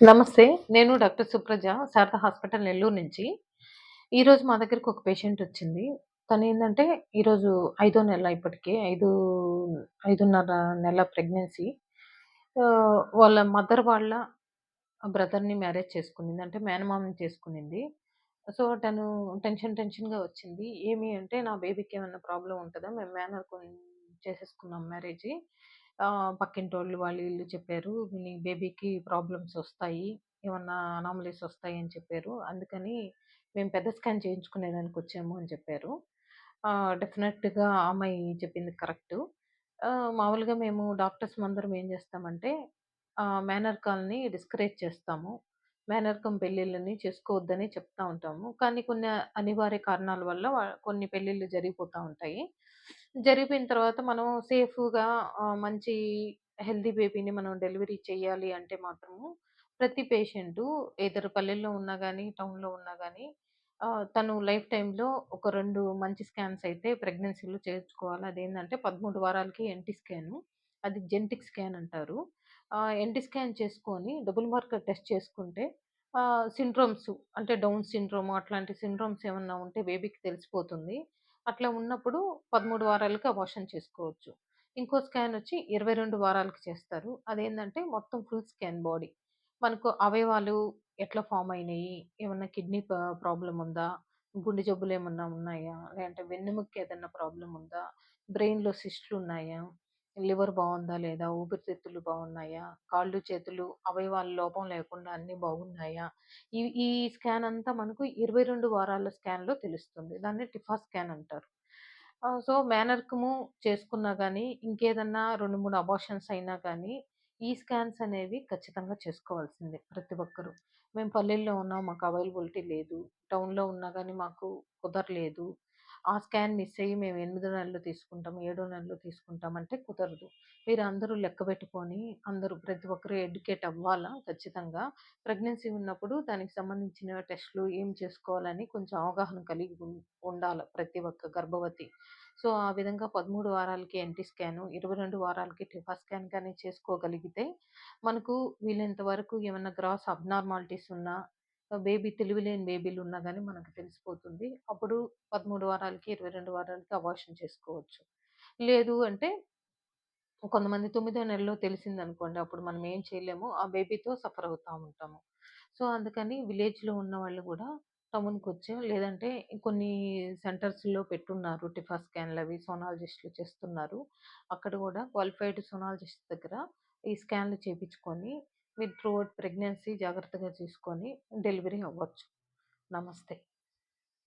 నమస్తే. నేను doctor Supraja Sharada hospital Nellore నుంచి. ఈరోజు మా దగ్గరికి ఒక పేషెంట్ వచ్చింది. తను ఏంటంటే ఈరోజు ఐదో నెల ఇప్పటికే ఐదు ఐదున్నర నెల ప్రెగ్నెన్సీ. వాళ్ళ మదర్ వాళ్ళ బ్రదర్‌ని మ్యారేజ్ చేసుకునింది. అంటే మేనమామని చేసుకునింది. సో, తను టెన్షన్ టెన్షన్‌గా వచ్చింది. ఏమి అంటే నా బేబీకి ఏమైనా ప్రాబ్లమ్ ఉంటుందా మేము మేనర్ చేసేసుకున్నాం మ్యారేజ్ పక్కింటోళ్ళు వాళ్ళు వీళ్ళు చెప్పారు. "నీ బేబీకి ప్రాబ్లమ్స్ వస్తాయి ఏమన్నా అనామలీస్ వస్తాయి అని చెప్పారు. అందుకని మేము పెద్ద స్కాన్ చేయించుకునేదానికి వచ్చాము అని చెప్పారు. డెఫినెట్‌గా అమ్మాయి చెప్పింది కరెక్ట్ మామూలుగా మేము డాక్టర్స్ అందరం ఏం చేస్తామంటే మేనర్ కాల్ని డిస్కరేజ్ చేస్తాము. మేనరికం పెళ్ళిళ్ళని చేసుకోవద్దని చెప్తా ఉంటాము. కానీ కొన్ని అనివార్య కారణాల వల్ల కొన్ని పెళ్ళిళ్ళు జరిగిపోతూ ఉంటాయి. జరిగిపోయిన తర్వాత మనం సేఫ్‌గా మంచి హెల్తీ బేబీని మనం డెలివరీ చేయాలి అంటే మాత్రము ప్రతి పేషెంటు ఇద్దరు పల్లెల్లో ఉన్నా కానీ టౌన్‌లో ఉన్నా కానీ తను లైఫ్ టైంలో ఒక రెండు మంచి స్కాన్స్ అయితే ప్రెగ్నెన్సీలో చేర్చుకోవాలి అదేంటంటే పదమూడు వారాలకి ఎన్టీ స్కాను. అది జెంటిక్ స్కాన్ అంటారు. ఆహ్, స్కాన్ చేసుకొని డబుల్ మార్కర్ టెస్ట్ చేసుకుంటే సిండ్రోమ్స్ అంటే డౌన్ సిండ్రోమ్ అట్లాంటి సిండ్రోమ్స్ ఏమన్నా ఉంటే బేబీకి తెలిసిపోతుంది. అట్లా ఉన్నప్పుడు 13 వారాలకి అబార్షన్ చేసుకోవచ్చు. ఇంకో స్కాన్ వచ్చి 22 వారాలకి చేస్తారు. అదేంటంటే మొత్తం ఫుల్ స్కాన్ బాడీ. మనకు అవయవాలు ఎట్లా ఫామ్ అయినాయి ఏమన్నా కిడ్నీ ప్రాబ్లం ఉందా? గుండె జబ్బులు ఏమన్నా ఉన్నాయా? లేదంటే వెన్నెముకకి ఏదన్నా ప్రాబ్లం ఉందా? బ్రెయిన్‌లో సిస్ట్‌లున్నాయా? లివర్ బాగుందా లేదా? ఊపిరితిత్తులు బాగున్నాయా? కాళ్ళు, చేతులు అవయవాల లోపం లేకుండా అన్నీ బాగున్నాయా? ఈ ఈ స్కాన్ అంతా మనకు 22 వారాల స్కాన్‌లో తెలుస్తుంది. దాన్ని టిఫా స్కాన్ అంటారు. సో, మేనర్కము చేసుకున్నా కానీ ఇంకేదన్నా 2, 3 అబార్షన్స్ అయినా కానీ ఈ స్కాన్స్ అనేవి ఖచ్చితంగా చేసుకోవాల్సిందే ప్రతి ఒక్కరూ మేము పల్లెల్లో ఉన్నాం. మాకు అవైలబిలిటీ లేదు. టౌన్‌లో ఉన్నా కానీ మాకు కుదరలేదు. ఆ స్కాన్ మిస్ అయ్యి మేము ఎనిమిదో నెలలు తీసుకుంటాం, ఏడో నెలలో తీసుకుంటాం అంటే కుదరదు. మీరందరూ లెక్క పెట్టుకొని అందరూ ప్రతి ఒక్కరు ఎడ్యుకేట్ అవ్వాలా ఖచ్చితంగా. ప్రెగ్నెన్సీ ఉన్నప్పుడు దానికి సంబంధించిన టెస్ట్‌లు ఏం చేసుకోవాలని కొంచెం అవగాహన కలిగి ఉం ఉండాల ప్రతి ఒక్క గర్భవతి. సో, ఆ విధంగా 13 వారాలకి ఎన్టీ స్కాను, 22 వారాలకి టిఫా స్కాన్ కానీ చేసుకోగలిగితే మనకు వీలైనంత వరకు ఏమైనా గ్రాస్ అబ్నార్మాలిటీస్ ఉన్నా, బేబీ తెలివిలేని బేబీలు ఉన్నా కానీ మనకు తెలిసిపోతుంది. అప్పుడు 13 వారాలకి, 22 వారాలకి అబార్షన్ చేసుకోవచ్చు. లేదు అంటే కొంతమంది తొమ్మిదో నెలలో తెలిసిందనుకోండి. అప్పుడు మనం ఏం చేయలేము. ఆ బేబీతో సఫర్ అవుతూ ఉంటాము. సో, అందుకని విలేజ్‌లో ఉన్న వాళ్ళు కూడా టౌన్కి టౌన్‌కొచ్చో లేదంటే కొన్ని సెంటర్స్‌లో పెట్టున్నారు. టిఫా అవి సోనాలిజిస్ట్లు చేస్తున్నారు. అక్కడ కూడా క్వాలిఫైడ్ సోనాలజిస్ట్ దగ్గర ఈ స్కాన్‌లు చేపించుకొని మీరు త్రూఅవుట్ ప్రెగ్నెన్సీ జాగ్రత్తగా చూసుకొని డెలివరీ అవ్వచ్చు. నమస్తే.